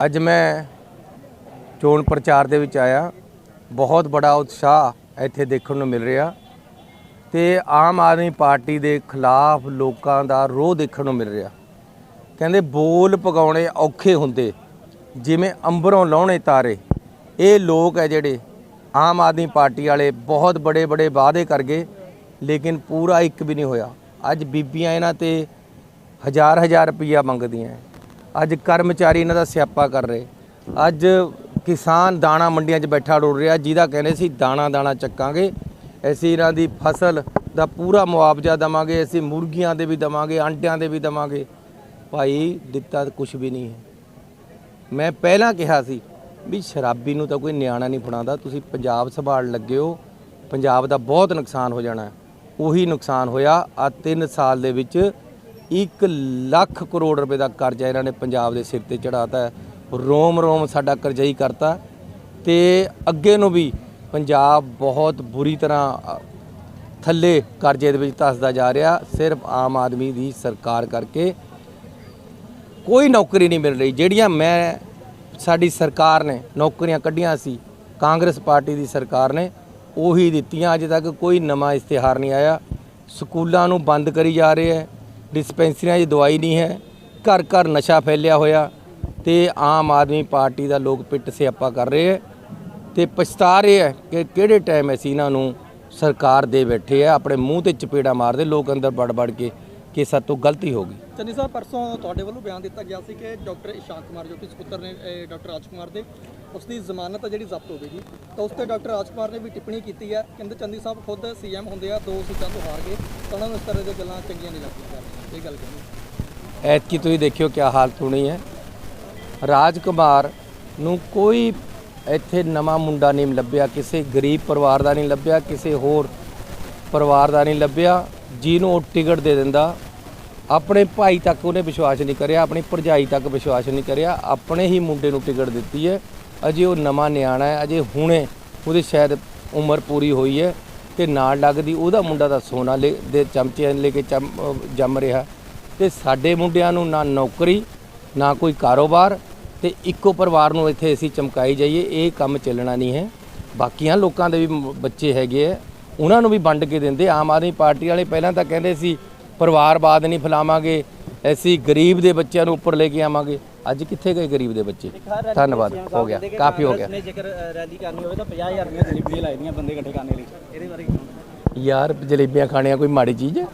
ਅੱਜ ਮੈਂ ਚੋਣ ਪ੍ਰਚਾਰ ਦੇ ਵਿੱਚ ਆਇਆ। ਬਹੁਤ ਬੜਾ ਉਤਸ਼ਾਹ ਇੱਥੇ ਦੇਖਣ ਨੂੰ ਮਿਲ ਰਿਹਾ ਤੇ ਆਮ ਆਦਮੀ ਪਾਰਟੀ ਦੇ ਖਿਲਾਫ ਲੋਕਾਂ ਦਾ ਰੋਹ ਦੇਖਣ ਨੂੰ ਮਿਲ ਰਿਹਾ। ਕਹਿੰਦੇ ਬੋਲ ਪਗਾਉਣੇ ਔਖੇ ਹੁੰਦੇ, ਜਿਵੇਂ ਅੰਬਰੋਂ ਲਾਉਣੇ ਤਾਰੇ। ਇਹ ਲੋਕ ਹੈ ਜਿਹੜੇ ਆਮ ਆਦਮੀ ਪਾਰਟੀ ਵਾਲੇ ਬਹੁਤ ਬੜੇ ਬੜੇ ਵਾਅਦੇ ਕਰ ਗਏ, ਲੇਕਿਨ ਪੂਰਾ ਇੱਕ ਵੀ ਨਹੀਂ ਹੋਇਆ। ਅੱਜ ਬੀਬੀਆਂ ਇਹਨਾਂ ਤੇ ਹਜ਼ਾਰ ਹਜ਼ਾਰ ਰੁਪਈਆ ਮੰਗਦੀਆਂ। ਅੱਜ ਕਰਮਚਾਰੀ ਇਹਨਾਂ ਦਾ ਸਿਆਪਾ ਕਰ ਰਹੇ। ਅੱਜ ਕਿਸਾਨ ਦਾਣਾ ਮੰਡੀਆਂ 'ਚ ਬੈਠਾ ਰੋੜ ਰਿਹਾ, ਜਿਹਦਾ ਕਹਿੰਦੇ ਸੀ, ਦਾਣਾ ਦਾਣਾ ਚੱਕਾਂਗੇ। ਅਸੀਂ ਇਹਨਾਂ ਦੀ ਫਸਲ ਦਾ ਪੂਰਾ ਮੁਆਵਜ਼ਾ ਦਵਾਂਗੇ, ਅਸੀਂ ਮੁਰਗੀਆਂ ਦੇ ਵੀ ਦਵਾਂਗੇ, ਆਂਡਿਆਂ ਦੇ ਵੀ ਦਵਾਂਗੇ। ਭਾਈ, ਦਿੱਤਾ ਕੁਝ ਵੀ ਨਹੀਂ ਹੈ। ਮੈਂ ਪਹਿਲਾਂ ਕਿਹਾ ਸੀ ਵੀ ਸ਼ਰਾਬੀ ਨੂੰ ਤਾਂ ਕੋਈ ਨਿਆਣਾ ਨਹੀਂ ਫੜਾਉਂਦਾ। ਤੁਸੀਂ ਪੰਜਾਬ ਸੰਭਾਲ ਲੱਗੇ ਹੋ। ਪੰਜਾਬ ਦਾ ਬਹੁਤ ਨੁਕਸਾਨ ਹੋ ਜਾਣਾ। ਉਹੀ ਨੁਕਸਾਨ ਹੋਇਆ। ਆ 3 ਸਾਲ ਦੇ ਵਿੱਚ 1 ਲੱਖ ਕਰੋੜ ਰੁਪਏ ਦਾ ਕਰਜ਼ਾ ਇਹਨਾਂ ਨੇ ਪੰਜਾਬ ਦੇ ਸਿਰ ਤੇ ਚੜਾਤਾ ਹੈ। ਰੋਮ ਰੋਮ ਸਾਡਾ ਕਰਜ਼ਈ ਕਰਤਾ। ਤੇ ਅੱਗੇ ਨੂੰ ਵੀ ਪੰਜਾਬ ਬਹੁਤ ਬੁਰੀ ਤਰ੍ਹਾਂ ਥੱਲੇ ਕਰਜ਼ੇ ਦੇ ਵਿੱਚ ਧੱਸਦਾ ਜਾ ਰਿਹਾ। ਸਿਰਫ ਆਮ ਆਦਮੀ ਦੀ ਸਰਕਾਰ ਕਰਕੇ ਕੋਈ ਨੌਕਰੀ ਨਹੀਂ ਮਿਲ ਰਹੀ। ਜਿਹੜੀਆਂ ਮੈਂ, ਸਾਡੀ ਸਰਕਾਰ ਨੇ ਨੌਕਰੀਆਂ ਕੱਢੀਆਂ ਸੀ, ਕਾਂਗਰਸ ਪਾਰਟੀ ਦੀ ਸਰਕਾਰ ਨੇ, ਉਹੀ ਦਿੱਤੀਆਂ। ਅਜੇ ਤੱਕ ਕੋਈ ਨਵਾਂ ਇਸ਼ਤਿਹਾਰ ਨਹੀਂ ਆਇਆ। ਸਕੂਲਾਂ ਨੂੰ ਬੰਦ ਕਰੀ ਜਾ ਰਹੇ ਹੈ। ਡਿਸਪੈਂਸਰੀਆਂ 'ਚ ਦਵਾਈ ਨਹੀਂ ਹੈ। ਘਰ ਘਰ ਨਸ਼ਾ ਫੈਲਿਆ ਹੋਇਆ ਤੇ ਆਮ ਆਦਮੀ ਪਾਰਟੀ ਦਾ ਲੋਕ ਪਿੱਟ ਸਿਆਪਾ ਕਰ ਰਹੇ ਹੈ ਤੇ ਪਛਤਾ ਰਹੇ ਹੈ ਕਿ ਕਿਹੜੇ ਟਾਈਮ ਅਸੀਂ ਇਹਨਾਂ ਨੂੰ ਸਰਕਾਰ ਦੇ ਬੈਠੇ ਆ, ਆਪਣੇ ਮੂੰਹ ਤੇ ਚਪੇੜਾ ਮਾਰਦੇ, ਲੋਕ ਅੰਦਰ ਵੜ ਵੜ ਕੇ ਕਿ ਸਾਡੇ ਤੋਂ ਗਲਤੀ ਹੋ ਗਈ। ਚੰਨੀ ਸਾਹਿਬ, ਪਰਸੋਂ ਤੁਹਾਡੇ ਵੱਲੋਂ ਬਿਆਨ ਦਿੱਤਾ ਗਿਆ ਸੀ ਕਿ ਡਾਕਟਰ ਇਸ਼ਾਂਤ ਕੁਮਾਰ ਜੋ ਕਿ ਸੁਪੁੱਤਰ ਨੇ ਡਾਕਟਰ ਰਾਜ ਕੁਮਾਰ ਦੇ ਉਸ ਦੀ ਜ਼ਮਾਨਤ ਆ ਜਿਹੜੀ ਜ਼ਬਤ ਹੋ ਗਈ ਹੋਵੇਗੀ ਤਾਂ ਉਸ ਤੇ ਡਾਕਟਰ ਰਾਜ ਕੁਮਾਰ ਨੇ ਵੀ ਟਿੱਪਣੀ ਕੀਤੀ ਹੈ। ਕਹਿੰਦੇ ਚੰਨੀ ਸਾਹਿਬ ਖੁਦ ਸੀਐਮ ਹੁੰਦੇ ਆ, ਦੋ ਸੀਟਾਂ ਤੋਂ ਹਾਰ ਗਏ। ਤਾਂ ਉਹਨਾਂ ਨੂੰ ਇਸ ਤਰ੍ਹਾਂ ਦੀਆਂ ਗੱਲਾਂ ਚੰਗੀਆਂ ਨਹੀਂ ਲੱਗਦੀਆਂ। ਇਹ ਗੱਲ ਕਹਿੰਦੇ ਐਤਕੀ ਤੁਸੀਂ ਦੇਖਿਓ ਕੀ ਹਾਲਤ ਹੋਣੀ ਹੈ। ਰਾਜ ਕੁਮਾਰ ਨੂੰ ਕੋਈ ਇੱਥੇ ਨਵਾਂ ਮੁੰਡਾ ਨਹੀਂ ਲੱਭਿਆ, ਕਿਸੇ ਗਰੀਬ ਪਰਿਵਾਰ ਦਾ ਨਹੀਂ ਲੱਭਿਆ, ਕਿਸੇ ਹੋਰ ਪਰਿਵਾਰ ਦਾ ਨਹੀਂ ਲੱਭਿਆ, ਜਿਹਨੂੰ ਉਹ ਟਿਕਟ ਦੇ ਦਿੰਦਾ। ਆਪਣੇ ਭਾਈ ਤੱਕ ਉਹਨੇ ਵਿਸ਼ਵਾਸ ਨਹੀਂ ਕਰਿਆ, ਆਪਣੀ ਭਰਜਾਈ ਤੱਕ ਵਿਸ਼ਵਾਸ ਨਹੀਂ ਕਰਿਆ, ਆਪਣੇ ਹੀ ਮੁੰਡੇ ਨੂੰ ਟਿਕਟ ਦਿੱਤੀ ਹੈ। ਅਜੇ ਉਹ ਨਵਾਂ ਨਿਆਣਾ ਹੈ, ਅਜੇ ਹੁਣੇ ਉਹਦੀ ਸ਼ਾਇਦ ਉਮਰ ਪੂਰੀ ਹੋਈ ਹੈ। ਤੇ ਨਾਲ ਲੱਗਦੀ, ਉਹਦਾ ਮੁੰਡਾ ਤਾਂ ਸੋਨਾ ਲੈ, ਦੇ ਚਮਚੇ ਲੈ ਕੇ ਚਮ ਜੰਮ ਰਿਹਾ। ਤੇ ਸਾਡੇ ਮੁੰਡਿਆਂ ਨੂੰ ਨਾ ਨੌਕਰੀ, ਨਾ ਕੋਈ ਕਾਰੋਬਾਰ ਤੇ ਇੱਕੋ ਪਰਿਵਾਰ ਨੂੰ ਇੱਥੇ ਅਸੀਂ ਚਮਕਾਈ ਜਾਈਏ, ਇਹ ਕੰਮ ਚੱਲਣਾ ਨਹੀਂ ਹੈ। ਬਾਕੀਆਂ ਲੋਕਾਂ ਦੇ ਵੀ ਬੱਚੇ ਹੈਗੇ ਆ, ਉਹਨਾਂ ਨੂੰ ਵੀ ਵੰਡ ਕੇ ਦਿੰਦੇ। ਆਮ ਆਦਮੀ ਪਾਰਟੀ ਵਾਲੇ ਪਹਿਲਾਂ ਤਾਂ ਕਹਿੰਦੇ ਸੀ ਪਰਿਵਾਰਵਾਦ ਨਹੀਂ ਫੈਲਾਵਾਂਗੇ, ਅਸੀਂ ਗਰੀਬ ਦੇ ਬੱਚਿਆਂ ਨੂੰ ਉੱਪਰ ਲੈ ਕੇ ਆਵਾਂਗੇ। ਅੱਜ ਕਿੱਥੇ ਗਏ ਗਰੀਬ ਦੇ ਬੱਚੇ? ਧੰਨਵਾਦ ਹੋ ਗਿਆ ਕਾਫੀ ਹੋ ਗਿਆ। ਨੇ ਜੇਕਰ ਰੈਲੀ ਕਰਨੀ ਹੋਵੇ ਤਾਂ 50000 ਦੀਆਂ ਜਲੇਬੀਆਂ ਲਾਈਆਂ ਬੰਦੇ ਇਕੱਠੇ ਕਰਨੇ ਲਈ। ਇਹਦੇ ਬਾਰੇ? ਯਾਰ ਜਲੇਬੀਆਂ ਖਾਣੀਆਂ ਕੋਈ ਮਾੜੀ ਚੀਜ਼ ਹੈ।